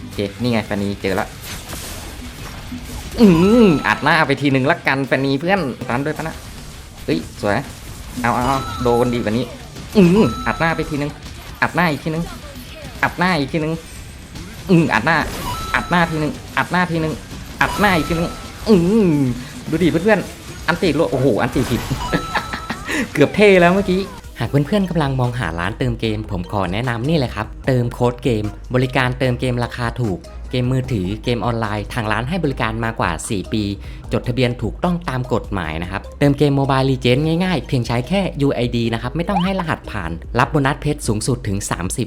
โอเค นี่ไงแฟนนีเจอละอืมอัดหน้าไปทีหนึ่งละกันแฟนนีเพื่อนรันด้วยปะนะเฮ้ยสวยเอาเอาโดนดีกว่านี้อืมอัดหน้าไปทีหนึ่งอัดหน้าอีกทีหนึ่งอัดหน้าอีกทีหนึ่งอืมอัดหน้า อัดหน้าทีหนึ่งอัดหน้าทีหนึ่งอัดหน้าอีกทีหนึ่งอืมดูดิเพื่อนๆอันติโลโอ้โห อันติผิด เกือบเท่แล้วเมื่อกี้ หากเพื่อนๆกำลังมองหาร้านเติมเกม ผมขอแนะนำนี่เลยครับ เติมโค้ดเกม บริการเติมเกมราคาถูก เกมมือถือเกมออนไลน์ ทางร้านให้บริการมากว่า 4 ปี จดทะเบียนถูกต้องตามกฎหมายนะครับ เติมเกมโมบายลีเจนง่ายๆ เพียงใช้แค่ UID นะครับ ไม่ต้องให้รหัสผ่าน รับโบนัสเพชรสูงสุดถึง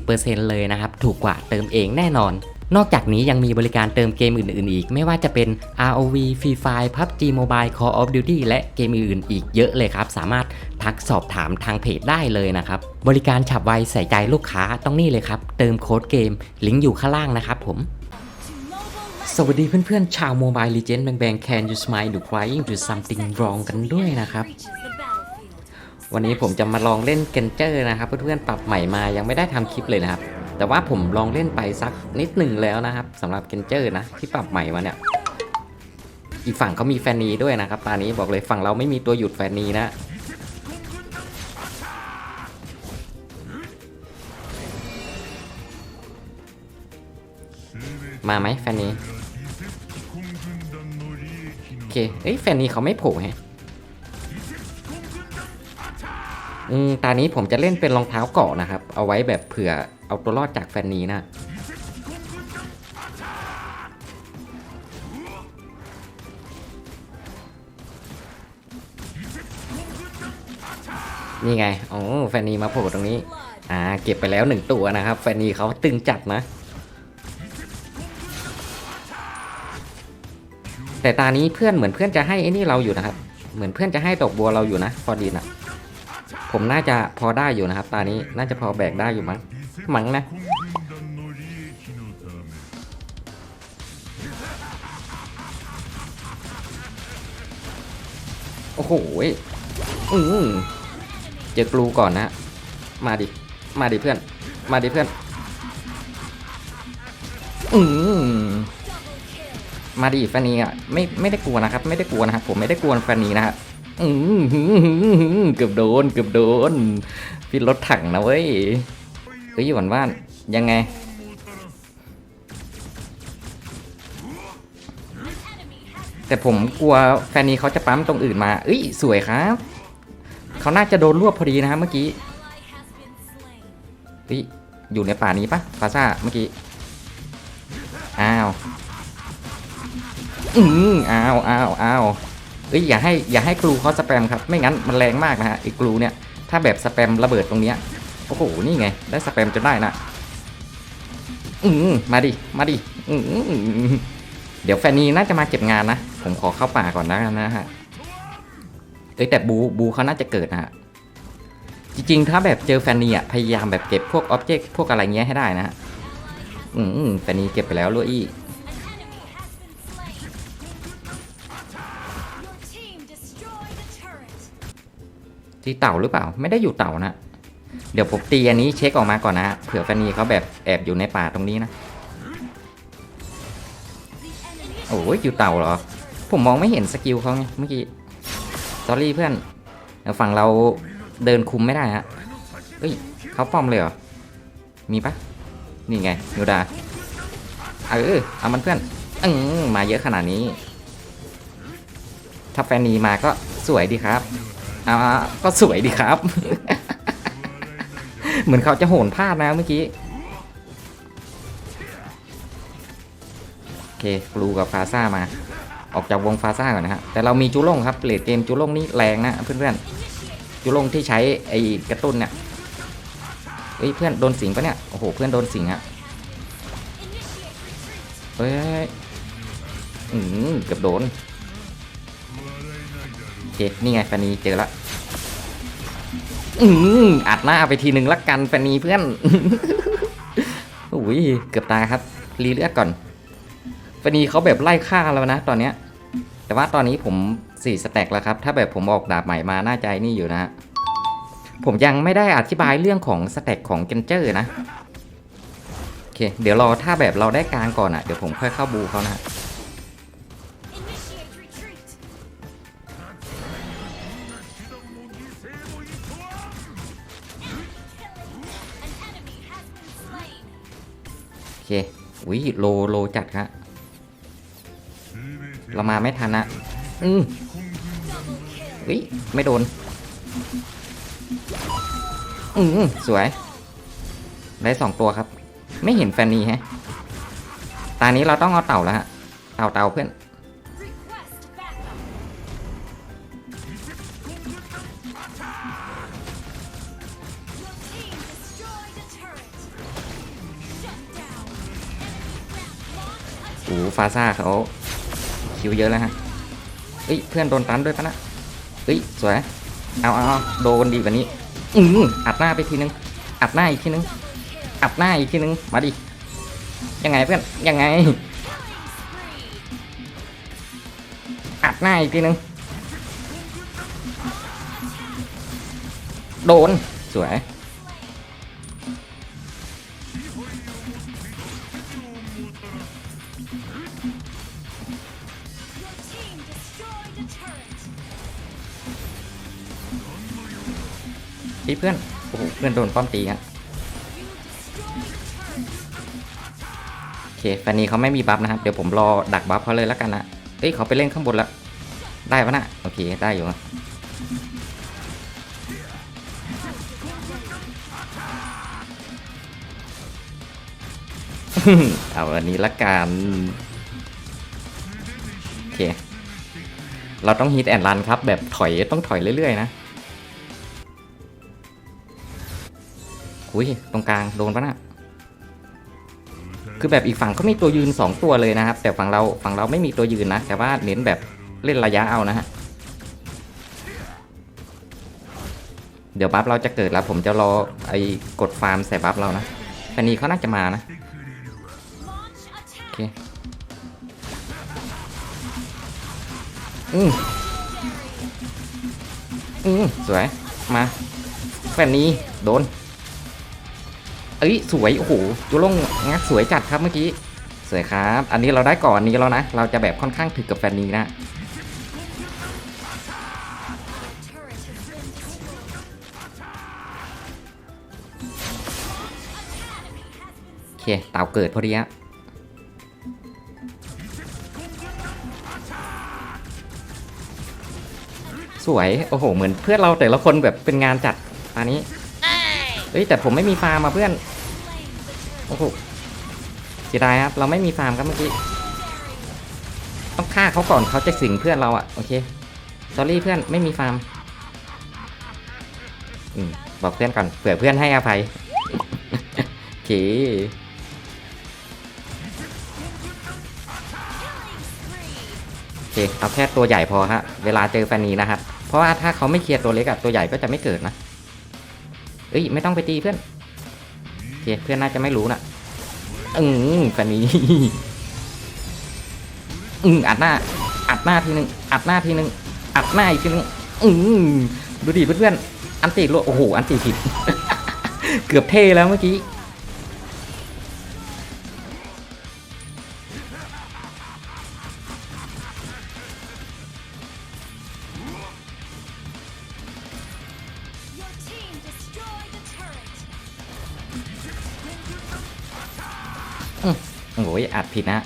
30%เลยนะครับ ถูกกว่าเติมเองแน่นอน นอกจากนี้ยังมีบริการเติมเกมอื่นๆอีก ไม่ว่าจะเป็น ROV Free Fire PUBG Mobile Call of Duty และเกมอื่นๆอีกเยอะเลยครับ สามารถทักสอบถามทางเพจได้เลยนะครับ บริการฉับไวใส่ใจลูกค้าต้องนี่เลยครับ เติมโค้ดเกม ลิงก์อยู่ข้างล่างนะครับผมสวัสดีเพื่อนๆ ชาว Mobile Legends แบงๆ Can you smile do crying do something wrong กันด้วยนะครับ วันนี้ผมจะมาลองเล่นเกนเจอร์นะครับ เพื่อนๆปรับใหม่มายังไม่ได้ทำคลิปเลยนะครับ แต่ว่าผมลองเล่นไปสักนิดหนึ่งแล้วนะครับสำหรับเกนเจอร์นะที่ปรับใหม่มาเนี่ย อีกฝั่งเขามีแฟนนีด้วยนะครับตอนนี้บอกเลยฝั่งเราไม่มีตัวหยุดแฟนนีนะมาไหมแฟนนีโอเคเอ้ยแฟนนีเขาไม่โผล่ฮะ อืมตอนนี้ผมจะเล่นเป็นรองเท้าเกาะนะครับ เอาไว้แบบเผื่อเอาตัวรอดจากแฟนนี้นะนี่ไง โอ้ แฟนนีมาโผล่ตรงนี้ อ่า เก็บไปแล้วหนึ่งตัวนะครับ แฟนนีเขาตึงจัดนะ แต่ตานี้เพื่อนเหมือนเพื่อนจะให้ไอ้นี่เราอยู่นะครับ เหมือนเพื่อนจะให้ดอกบัวเราอยู่นะฟอดินอะ ผมน่าจะพอได้อยู่นะครับ ตานี้น่าจะพอแบกได้อยู่มั้งมั้งนะโอ้โหอืมเจอกลูก่อนนะ มาดิ มาดิเพื่อน มาดิเพื่อน อืมมาดิแฟนนีอะ ไม่ ไม่ได้กลัวนะครับ ไม่ได้กลัวนะครับ ผมไม่ได้กลัวแฟนนีนะครับ เกือบโดน เกือบโดน พี่รถถังนะเว้ยเฮ้ยหวานว่านยังไง แต่ผมกลัวแฟนนี้เขาจะปั๊มตรงอื่นมา เอ้ย สวยครับ เขาน่าจะโดนรวบพอดีนะครับเมื่อกี้เฮ้ย อยู่ในป่านี้ปะฟาซ่าเมื่อกี้ อ้าว อืมอ้าวอ้าวอ้าว เอ้ยอย่าให้อย่าให้กลูเขาสแปมครับไม่งั้นมันแรงมากนะฮะไอ้กลูเนี่ยถ้าแบบสแปมระเบิดตรงเนี้ยโอ้โหนี่ไง ได้สแปมจนได้นะอืมมาดิมาดิอืมเดี๋ยวแฟนนีน่าจะมาเก็บงานนะผมขอเข้าป่าก่อนนะนะฮะเอ้ยแต่บูบูเขาน่าจะเกิดนะฮะจริงๆ ถ้าแบบเจอแฟนนีอะพยายามแบบเก็บพวกอ็อบเจกต์พวกอะไรเงี้ยให้ได้นะฮะอืมแฟนนีเก็บไปแล้วลุย ที่เต่าหรือเปล่า ไม่ได้อยู่เต่านะ เดี๋ยวผมตีอันนี้เช็คออกมาก่อนนะ เผื่อแฟนนีเขาแบบแอบอยู่ในป่าตรงนี้นะ โอ้ยอยู่เต่าเหรอ ผมมองไม่เห็นสกิลเขาไงเมื่อกี้ สอรี่เพื่อนแต่ฝั่งเราเดินคุมไม่ได้ฮะเฮ้ยเขาป้อมเลยเหรอ มีปะนี่ไงนิวดา เออ เอามันเพื่อนอืมมาเยอะขนาดนี้ ถ้าแฟนนีมาก็สวยดีครับ อ่าก็สวยดีครับ เหมือนเขาจะโหนพลาดนะเมื่อกี้ โอเคกลูกับฟาซ่ามา ออกจากวงฟาซ่าก่อนนะฮะ แต่เรามีจูลงครับเลดเกมจูลงนี่แรงนะเพื่อนๆ จูลงที่ใช้ไอ้กระตุ้นเนี่ยเฮ้ยเพื่อนโดนสิงปะเนี่ย โอ้โหเพื่อนโดนสิงอะเฮ้ยอืมเกือบโดน โอเค นี่ไงแฟนนีเจอละ อืมอัดหน้าไปทีหนึ่งละกันแฟนนีเพื่อนอุ้ยเกือบตายครับ รีเลือดก่อนแฟนนีเขาแบบไล่ฆ่าแล้วนะตอนเนี้ย แต่ว่าตอนนี้ผมสี่สแต็กแล้วครับ ถ้าแบบผมออกดาบใหม่มาน่าใจนี่อยู่นะฮะผมยังไม่ได้อธิบายเรื่องของสแต็กของเกนเจอร์นะโอเค เดี๋ยวรอถ้าแบบเราได้กลางก่อนอะเดี๋ยวผมค่อยเข้าบูเขานะฮะ อุ้ยโลโลจัดฮะเรามาไม่ทันนะอืมอุ้ยไม่โดน อืมสวย ได้สองตัวครับ ไม่เห็นแฟนนีแฮะ ตานี้เราต้องเอาเต่าแล้วฮะ เต่าเต่าเพื่อน โอ้ฟาซ่าเขาคิวเยอะแล้วฮะเอ้ยเพื่อนโดนตันด้วยปะนะเอ้ยสวยเอาเอาเอาโดนดีกว่านี้ อืมอัดหน้าไปทีนึง อัดหน้าอีกทีนึง อัดหน้าอีกทีนึง มาดิ ยังไงเพื่อน ยังไง อัดหน้าอีกทีนึง โดน สวย พี่เพื่อน โอ้โห เพื่อนโดนป้อมตีฮะโอเคแฟนนี้เขาไม่มีบัฟนะครับ เดี๋ยวผมรอดักบัฟเขาเลยแล้วกันนะเอ้ยเขาไปเล่นข้างบนแล้วได้ปะนะโอเค ได้อยู่อะเอาอันนี้ละกันโอเค เราต้องฮิตแอนด์รันครับ แบบถอยต้องถอยเรื่อยๆนะ หุยตรงกลางโดนปะนะคือแบบอีกฝั่งเขามีตัวยืน 2 ตัวเลยนะครับ แต่ฝั่งเราฝั่งเราไม่มีตัวยืนนะ แต่ว่าเน้นแบบเล่นระยะเอานะฮะเดี๋ยวบัฟเราจะเกิดแล้ว ผมจะรอไอ้กดฟาร์มใส่บัฟเรานะแฟนนี้เขาน่าจะมานะโอเคอืมอืมสวยมาแฟนนี้โดน เอ้ยสวยโอ้โหจุลงงักสวยจัดครับเมื่อกี้สวยครับ อันนี้เราได้ก่อนนี้แล้วนะ เราจะแบบค่อนข้างถึกกับแฟนนี้นะโอเคเต่าเกิดพอดีฮะสวย โอ้โห เหมือนเพื่อนเราแต่ละคนแบบเป็นงานจัดตอนนี้ เฮ้ยแต่ผมไม่มีฟาร์มมาเพื่อนโอ้โหเสียดายครับเราไม่มีฟาร์มครับเมื่อกี้ต้องฆ่าเขาก่อนเขาจะสิงเพื่อนเราอะโอเคสอรี่เพื่อนไม่มีฟาร์มอืมบอกเพื่อนก่อนเผื่อเพื่อนให้อภัยโอเคโอเคเอาแค่ตัวใหญ่พอฮะ เวลาเจอแฟนนีนะครับ เพราะว่าถ้าเขาไม่เคลียร์ตัวเล็กอะตัวใหญ่ก็จะไม่เกิดนะ เอ้ยไม่ต้องไปตีเพื่อนโอเคเพื่อนน่าจะไม่รู้นะอืมแฟนนี้อืมอัดหน้า อัดหน้าทีนึงอัดหน้าทีนึงอัดหน้าอีกทีนึงอืมดูดิเพื่อนๆอันติรัวโอ้โหอันติผิด เกือบเท่แล้วเมื่อกี้ โอ้ยอัดผิดนะ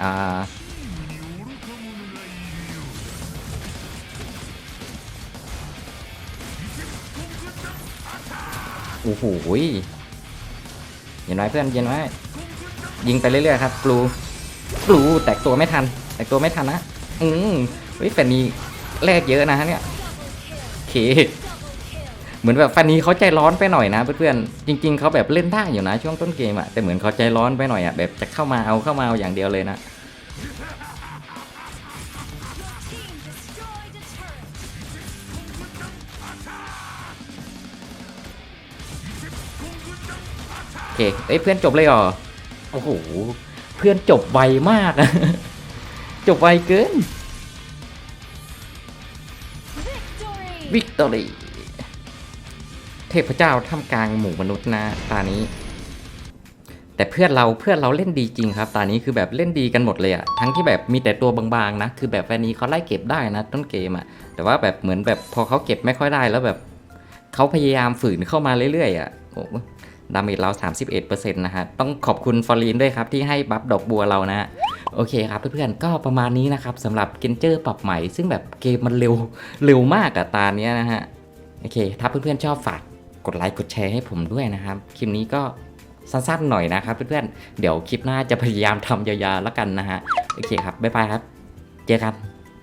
อ่าโอ้โหยเย็นไว้เพื่อนเย็นไว้ยิงไปเรื่อยๆครับกลูกลูแตกตัวไม่ทัน แตกตัวไม่ทันนะ อืมเฮ้ยแฟนนี้แลกเยอะนะฮะเนี่ยโอเค เหมือนแบบแฟนนี้เขาใจร้อนไปหน่อยนะเพื่อนๆจริง ๆเขาแบบเล่นได้อยู่นะช่วงต้นเกมอะแต่เหมือนเขาใจร้อนไปหน่อยอะแบบจะเข้ามาเอาเข้ามาเอาอย่างเดียวเลยนะ Your team destroyed a turret. โอเคเอ้ยเพื่อนจบเลยเหรอโอ้โหเพื่อนจบไวมากอะจบไวเกิน Victory. วิกตอรี เทพเจ้าท่ามกลางหมู่มนุษย์นะตานี้ แต่เพื่อนเราเพื่อนเราเล่นดีจริงครับตอนนี้คือแบบเล่นดีกันหมดเลยอะทั้งที่แบบมีแต่ตัวบางๆนะ คือแบบแฟนนี้เขาไล่เก็บได้นะ ต้นเกมอะแต่ว่าแบบเหมือนแบบพอเขาเก็บไม่ค่อยได้แล้วแบบเขาพยายามฝืนเข้ามาเรื่อยๆอะโอ้ดาเมจเรา 31%นะฮะ ต้องขอบคุณฟอรีนด้วยครับ ที่ให้บัฟดอกบัวเรานะ โอเคครับเพื่อนๆ ก็ประมาณนี้นะครับสำหรับเกนเจอร์ปรับใหม่ ซึ่งแบบเกมมันเร็วเร็วมากอะตาเนี้ยนะฮะ โอเค ถ้าเพื่อนๆ ชอบฝาก กดไลค์กดแชร์ให้ผมด้วยนะครับ คลิปนี้ก็สั้นๆหน่อยนะครับเพื่อนๆเดี๋ยวคลิปหน้าจะพยายามทำยาวๆแล้วกันนะฮะโอเคครับบ๊ายบายครับ เจอกัน